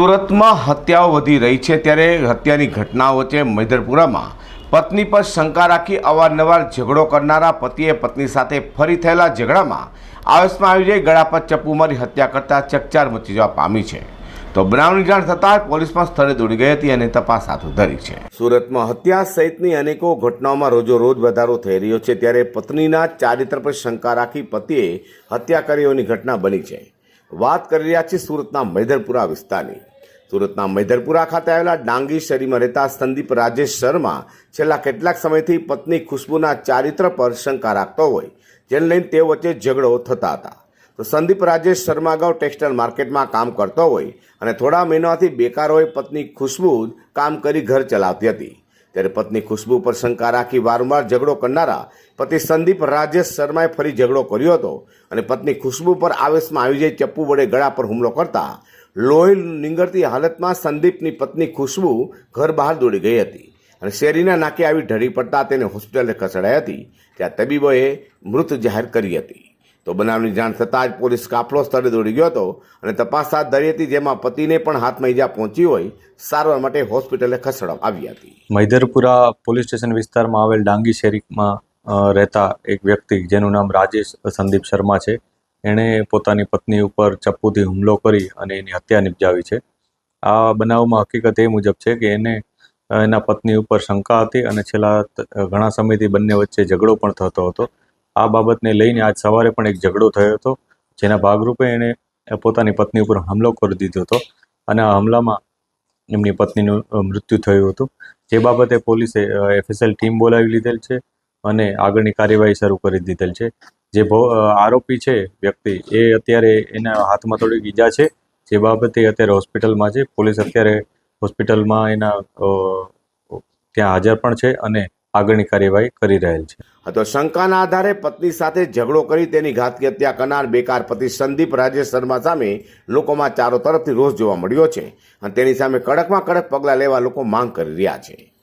સુરતમાં હત્યાઓ વધી રહી છે ત્યારે હત્યાની ઘટનાઓ વચ્ચે મૈદરપુરામાં પત્ની પર શંકા રાખી અવારનવાર ઝઘડો કરનારા પતિએ પત્ની સાથે ફરી થયેલા ઝઘડામાં આવેશમાં આવી જઈ ગળા પર ચપ્પુ મારી હત્યા કરતા ચકચાર મચી જવા પામી છે. તો બનાવની જાણ થતાં પોલીસ પણ સ્થળે દોડી ગઈ હતી અને તપાસ હાથ ધરી છે. સુરતમાં હત્યા સહિતની અનેકો ઘટનાઓમાં રોજો રોજ વધારો થઈ રહ્યો છે ત્યારે પત્નીના ચારિત્ર પર શંકા રાખી પતિએ હત્યા કરી હોવાની ઘટના બની છે. વાત કરી રહ્યા છીએ સુરતના મૈદરપુરા વિસ્તારની. સુરતના મૈધરપુરા ખાતે આવેલા ડાંગી શેરીમાં રહેતા સંદીપ રાજેશ શર્મા છેલ્લા કેટલાક સમયથી પત્ની ખુશ્બુના ચારિત્ર પર શંકા રાખતો હોય, જેને લઈને તેઓ વચ્ચે ઝઘડો થતા હતા. તો સંદીપ રાજેશ શર્મા અગાઉ ટેક્સટાઇલ માર્કેટમાં કામ કરતો હોય અને થોડા મહિનાથી બેકાર હોય પત્ની ખુશ્બુ કામ કરી ઘર ચલાવતી હતી. ત્યારે પત્ની ખુશ્બુ પર શંકા રાખી વારંવાર ઝઘડો કરનારા પતિ સંદીપ રાજેશ શર્માએ ફરી ઝઘડો કર્યો હતો અને પત્ની ખુશ્બુ પર આવેશમાં આવી જઈ ચપ્પુ વડે ગળા પર હુમલો કરતા લોહી નીંગળતી હાલતમાં સંદીપની પત્ની ખુશ્બુ ઘર બહાર દોડી ગઈ હતી અને શેરીના નાકે આવી ઢળી પડતા તેને હોસ્પિટલે ખસેડાઈ હતી. ત્યાં તબીબોએ મૃત જાહેર કરી હતી. તો બનાવની જાણ થતાં જ પોલીસ કાફલો સ્થળે દોડી ગયો હતો અને તપાસ હાથ ધરી હતી જેમાં પતિને પણ હાથમાં ઈજા પહોંચી હોય સારવાર માટે હોસ્પિટલે ખસેડવામાં આવી હતી. મૈદરપુરા પોલીસ સ્ટેશન વિસ્તારમાં આવેલ ડાંગી શેરીમાં રહેતા એક વ્યક્તિ જેનું નામ રાજેશ સંદીપ શર્મા છે. એણે પોતાની પત્ની ઉપર ચપ્પુથી હુમલો કરી અને એની હત્યા નિપજાવી છે. આ બનાવમાં હકીકત એ મુજબ છે કે એને, એના પત્ની ઉપર શંકા હતી અને છેલ્લા ઘણા સમયથી બંને વચ્ચે ઝઘડો પણ થતો હતો. આ બાબતને લઈને આજ સવારે પણ એક ઝઘડો થયો હતો, જેના ભાગરૂપે એણે પોતાની પત્ની ઉપર હુમલો કરી દીધો હતો અને આ હુમલામાં એમની પત્નીનું મૃત્યુ થયું હતું. જે બાબતે પોલીસે એફએસએલ ટીમ બોલાવી લીધેલ છે. અને આગળની કાર્યવાહી શરૂ કરી દીધેલ છે. જે આરોપી છે વ્યક્તિ, એ અત્યારે એના હાથમાં થોડીક ઈજા છે. જે બાબતે અત્યારે હોસ્પિટલમાં છે. પોલીસ અત્યારે હોસ્પિટલમાં એના ત્યાં હાજર પણ છે અને આગળની કાર્યવાહી કરી રહેલ છે. તો શંકાના આધારે પત્ની સાથે ઝઘડો કરી તેની ઘાતકી હત્યા કરનાર બેકાર પતિ સંદીપ રાજેશ શર્મા સામે લોકોમાં ચારો તરફથી રોષ જોવા મળ્યો છે અને તેની સામે કડકમાં કડક પગલાં લેવા લોકો માંગ કરી રહ્યા છે.